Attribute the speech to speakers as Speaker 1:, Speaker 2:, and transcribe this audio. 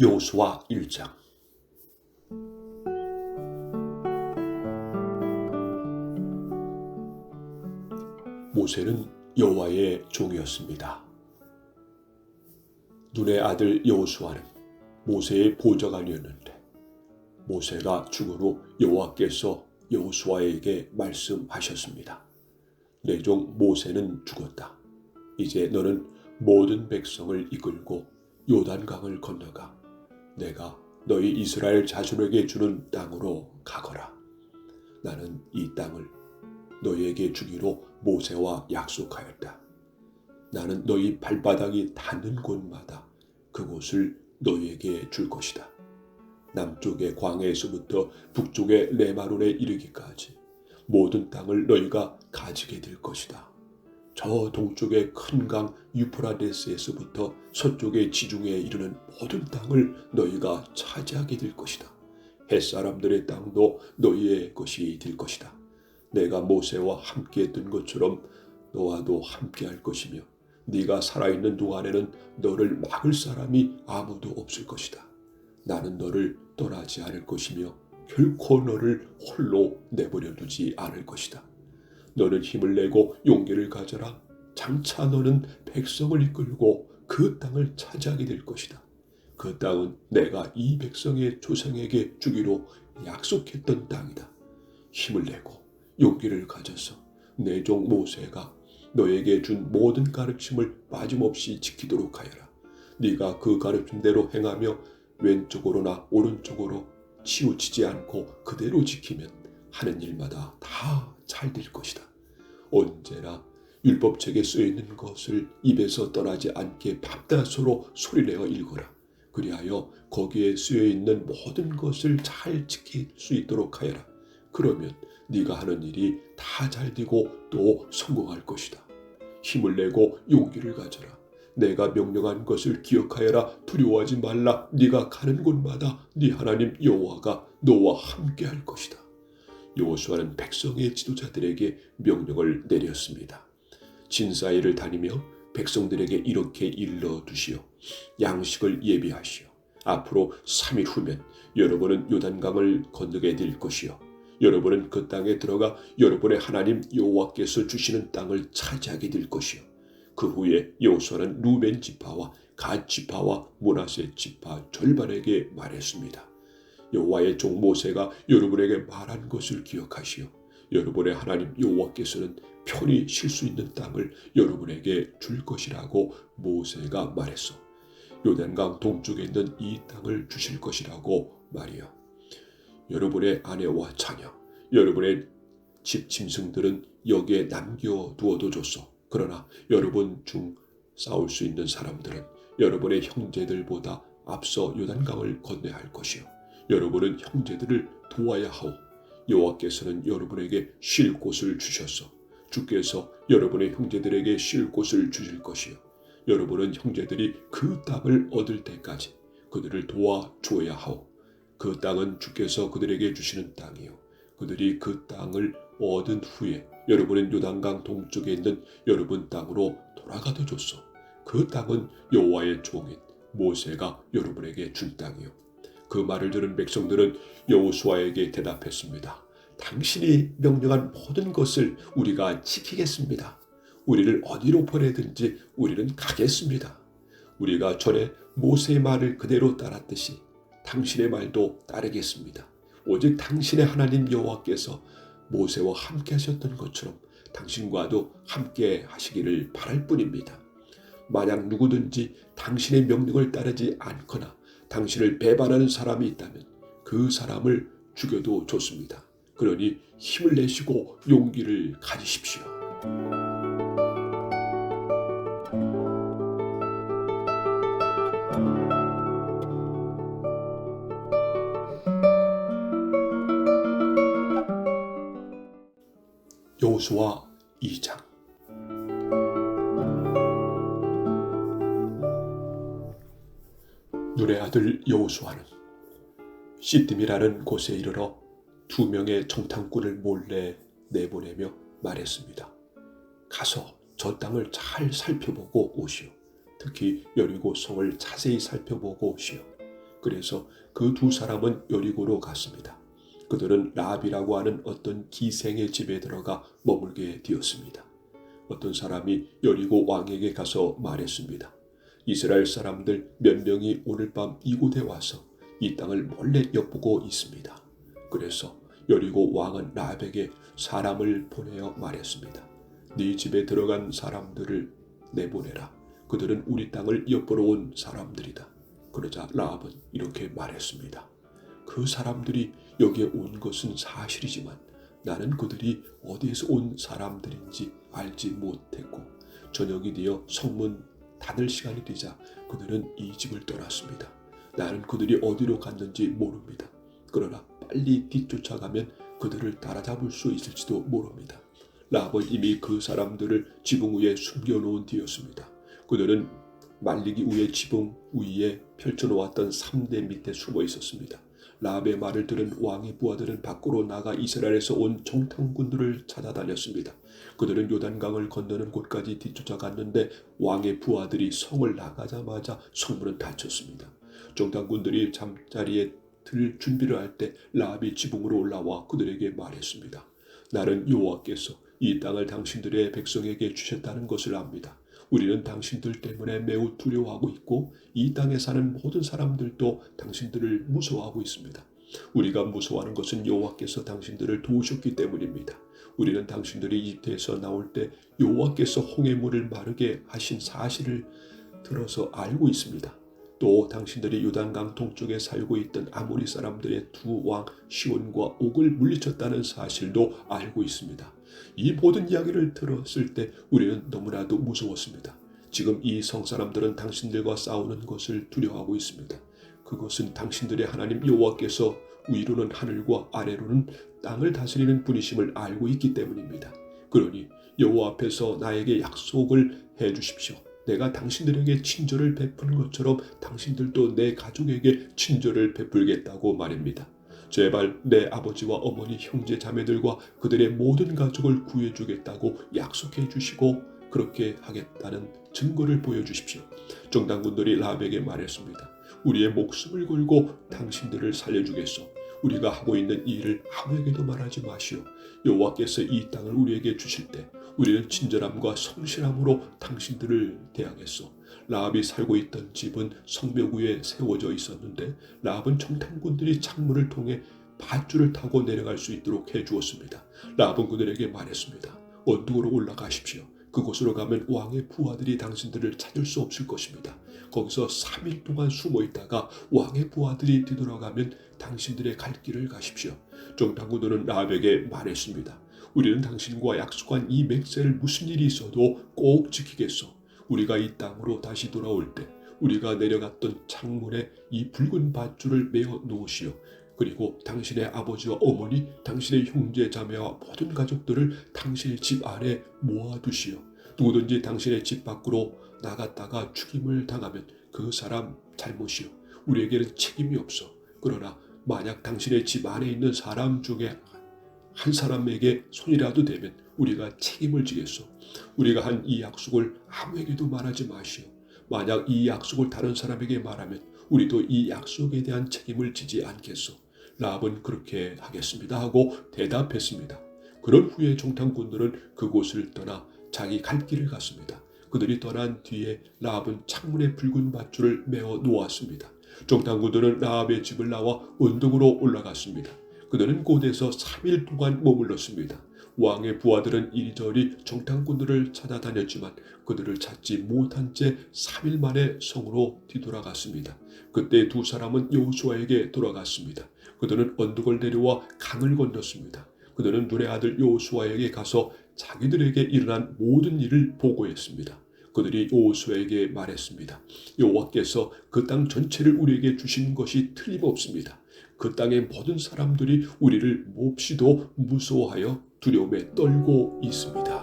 Speaker 1: 여호수아 1장 모세는 여호와의 종이었습니다. 눈의 아들 여호수아는 모세의 보좌관이었는데 모세가 죽은 후 여호와께서 여호수아에게 말씀하셨습니다. 내 종 모세는 죽었다. 이제 너는 모든 백성을 이끌고 요단강을 건너가 내가 너희 이스라엘 자손에게 주는 땅으로 가거라. 나는 이 땅을 너희에게 주기로 모세와 약속하였다. 나는 너희 발바닥이 닿는 곳마다 그곳을 너희에게 줄 것이다. 남쪽의 광해에서부터 북쪽의 레마론에 이르기까지 모든 땅을 너희가 가지게 될 것이다. 저 동쪽의 큰 강 유프라데스에서부터 서쪽의 지중해에 이르는 모든 땅을 너희가 차지하게 될 것이다. 햇사람들의 땅도 너희의 것이 될 것이다. 내가 모세와 함께 했던 것처럼 너와도 함께 할 것이며 네가 살아있는 동안에는 너를 막을 사람이 아무도 없을 것이다. 나는 너를 떠나지 않을 것이며 결코 너를 홀로 내버려 두지 않을 것이다. 너는 힘을 내고 용기를 가져라. 장차 너는 백성을 이끌고 그 땅을 차지하게 될 것이다. 그 땅은 내가 이 백성의 조상에게 주기로 약속했던 땅이다. 힘을 내고 용기를 가져서 내 종 모세가 너에게 준 모든 가르침을 빠짐없이 지키도록 하여라. 네가 그 가르침대로 행하며 왼쪽으로나 오른쪽으로 치우치지 않고 그대로 지키면 하는 일마다 다 잘 될 것이다. 언제나 율법책에 쓰여 있는 것을 입에서 떠나지 않게 밤낮으로 소리내어 읽어라. 그리하여 거기에 쓰여 있는 모든 것을 잘 지킬 수 있도록 하여라. 그러면 네가 하는 일이 다 잘 되고 또 성공할 것이다. 힘을 내고 용기를 가져라. 내가 명령한 것을 기억하여라. 두려워하지 말라. 네가 가는 곳마다 네 하나님 여호와가 너와 함께 할 것이다. 여호수아는 백성의 지도자들에게 명령을 내렸습니다. 진사이를 다니며 백성들에게 이렇게 일러 두시오. 양식을 예비하시오. 앞으로 3일 후면 여러분은 요단강을 건너게 될 것이요. 여러분은 그 땅에 들어가 여러분의 하나님 여호와께서 주시는 땅을 차지하게 될 것이요. 그 후에 여호수아는 루벤 지파와 갓 지파와 모나세 지파 절반에게 말했습니다. 여호와의 종 모세가 여러분에게 말한 것을 기억하시오. 여러분의 하나님 여호와께서는 편히 쉴 수 있는 땅을 여러분에게 줄 것이라고 모세가 말했어. 요단강 동쪽에 있는 이 땅을 주실 것이라고 말이야. 여러분의 아내와 자녀, 여러분의 집 짐승들은 여기에 남겨 두어도 줬어. 그러나 여러분 중 싸울 수 있는 사람들은 여러분의 형제들보다 앞서 요단강을 건너야 할 것이요. 여러분은 형제들을 도와야 하오. 여호와께서는 여러분에게 쉴 곳을 주셨어. 주께서 여러분의 형제들에게 쉴 곳을 주실 것이요. 여러분은 형제들이 그 땅을 얻을 때까지 그들을 도와 주어야 하오. 그 땅은 주께서 그들에게 주시는 땅이요. 그들이 그 땅을 얻은 후에 여러분은 요단강 동쪽에 있는 여러분 땅으로 돌아가도 줬소. 그 땅은 여호와의 종인 모세가 여러분에게 준 땅이요. 그 말을 들은 백성들은 여호수아에게 대답했습니다. 당신이 명령한 모든 것을 우리가 지키겠습니다. 우리를 어디로 보내든지 우리는 가겠습니다. 우리가 전에 모세의 말을 그대로 따랐듯이 당신의 말도 따르겠습니다. 오직 당신의 하나님 여호와께서 모세와 함께 하셨던 것처럼 당신과도 함께 하시기를 바랄 뿐입니다. 만약 누구든지 당신의 명령을 따르지 않거나 당신을 배반하는 사람이 있다면 그 사람을 죽여도 좋습니다. 그러니 힘을 내시고 용기를 가지십시오. 여호수아 2장 눈의 아들 여호수아는 시딤이라는 곳에 이르러 두 명의 정탐꾼을 몰래 내보내며 말했습니다. 가서 저 땅을 잘 살펴보고 오시오. 특히 여리고 성을 자세히 살펴보고 오시오. 그래서 그 두 사람은 여리고로 갔습니다. 그들은 라비라고 하는 어떤 기생의 집에 들어가 머물게 되었습니다. 어떤 사람이 여리고 왕에게 가서 말했습니다. 이스라엘 사람들 몇 명이 오늘 밤 이곳에 와서 이 땅을 몰래 엿보고 있습니다. 그래서 여리고 왕은 라백에 사람을 보내어 말했습니다. 네 집에 들어간 사람들을 내보내라. 그들은 우리 땅을 엿보러 온 사람들이다. 그러자 라합은 이렇게 말했습니다. 그 사람들이 여기에 온 것은 사실이지만 나는 그들이 어디에서 온 사람들인지 알지 못했고 저녁이 되어 성문 닫을 시간이 되자 그들은 이 집을 떠났습니다. 나는 그들이 어디로 갔는지 모릅니다. 그러나 빨리 뒤쫓아가면 그들을 따라잡을 수 있을지도 모릅니다. 라합은 이미 그 사람들을 지붕 위에 숨겨놓은 뒤였습니다. 그들은 말리기 위해 지붕 위에 펼쳐놓았던 3대 밑에 숨어 있었습니다. 라합의 말을 들은 왕의 부하들은 밖으로 나가 이스라엘에서 온 정탐꾼들을 찾아다녔습니다. 그들은 요단강을 건너는 곳까지 뒤쫓아갔는데 왕의 부하들이 성을 나가자마자 성문은 닫혔습니다. 정탐꾼들이 잠자리에 들 준비를 할 때 라합이 지붕으로 올라와 그들에게 말했습니다. 나는 여호와께서 이 땅을 당신들의 백성에게 주셨다는 것을 압니다. 우리는 당신들 때문에 매우 두려워하고 있고 이 땅에 사는 모든 사람들도 당신들을 무서워하고 있습니다. 우리가 무서워하는 것은 여호와께서 당신들을 도우셨기 때문입니다. 우리는 당신들이 이집트에서 나올 때 여호와께서 홍해물을 마르게 하신 사실을 들어서 알고 있습니다. 또 당신들이 요단강 동쪽에 살고 있던 아모리 사람들의 두 왕 시온과 옥을 물리쳤다는 사실도 알고 있습니다. 이 모든 이야기를 들었을 때 우리는 너무나도 무서웠습니다. 지금 이 성 사람들은 당신들과 싸우는 것을 두려워하고 있습니다. 그것은 당신들의 하나님 여호와께서 위로는 하늘과 아래로는 땅을 다스리는 분이심을 알고 있기 때문입니다. 그러니 여호와 앞에서 나에게 약속을 해 주십시오. 내가 당신들에게 친절을 베푸는 것처럼 당신들도 내 가족에게 친절을 베풀겠다고 말입니다. 제발 내 아버지와 어머니, 형제, 자매들과 그들의 모든 가족을 구해주겠다고 약속해 주시고 그렇게 하겠다는 증거를 보여주십시오. 정당군들이 라합에게 말했습니다. 우리의 목숨을 걸고 당신들을 살려주겠소. 우리가 하고 있는 일을 아무에게도 말하지 마시오. 여호와께서 이 땅을 우리에게 주실 때 우리는 친절함과 성실함으로 당신들을 대하겠소. 라합이 살고 있던 집은 성벽 위에 세워져 있었는데 라합은 정탐꾼들이 창문을 통해 밧줄을 타고 내려갈 수 있도록 해 주었습니다. 라합은 그들에게 말했습니다. 언덕으로 올라가십시오. 그곳으로 가면 왕의 부하들이 당신들을 찾을 수 없을 것입니다. 거기서 3일 동안 숨어 있다가 왕의 부하들이 뒤돌아가면 당신들의 갈 길을 가십시오. 정탐꾼들은 라합에게 말했습니다. 우리는 당신과 약속한 이 맹세를 무슨 일이 있어도 꼭 지키겠소. 우리가 이 땅으로 다시 돌아올 때 우리가 내려갔던 창문에 이 붉은 밧줄을 메어 놓으시오. 그리고 당신의 아버지와 어머니, 당신의 형제 자매와 모든 가족들을 당신의 집 안에 모아두시오. 누구든지 당신의 집 밖으로 나갔다가 죽임을 당하면 그 사람 잘못이오. 우리에게는 책임이 없어. 그러나 만약 당신의 집 안에 있는 사람 중에 한 사람에게 손이라도 대면 우리가 책임을 지겠소. 우리가 한 이 약속을 아무에게도 말하지 마시오. 만약 이 약속을 다른 사람에게 말하면 우리도 이 약속에 대한 책임을 지지 않겠소. 라합은 그렇게 하겠습니다 하고 대답했습니다. 그런 후에 정탐꾼들은 그곳을 떠나 자기 갈 길을 갔습니다. 그들이 떠난 뒤에 라합은 창문에 붉은 밧줄을 메어 놓았습니다. 정탐꾼들은 라합의 집을 나와 언덕으로 올라갔습니다. 그들은 곳에서 3일 동안 머물렀습니다. 왕의 부하들은 이리저리 정탐꾼들을 찾아다녔지만 그들을 찾지 못한 채 3일 만에 성으로 뒤돌아갔습니다. 그때 두 사람은 여호수아에게 돌아갔습니다. 그들은 언덕을 내려와 강을 건넜습니다. 그들은 눈의 아들 여호수아에게 가서 자기들에게 일어난 모든 일을 보고했습니다. 그들이 여호수아에게 말했습니다. 여호와께서 그 땅 전체를 우리에게 주신 것이 틀림없습니다. 그 땅의 모든 사람들이 우리를 몹시도 무서워하여 두려움에 떨고 있습니다.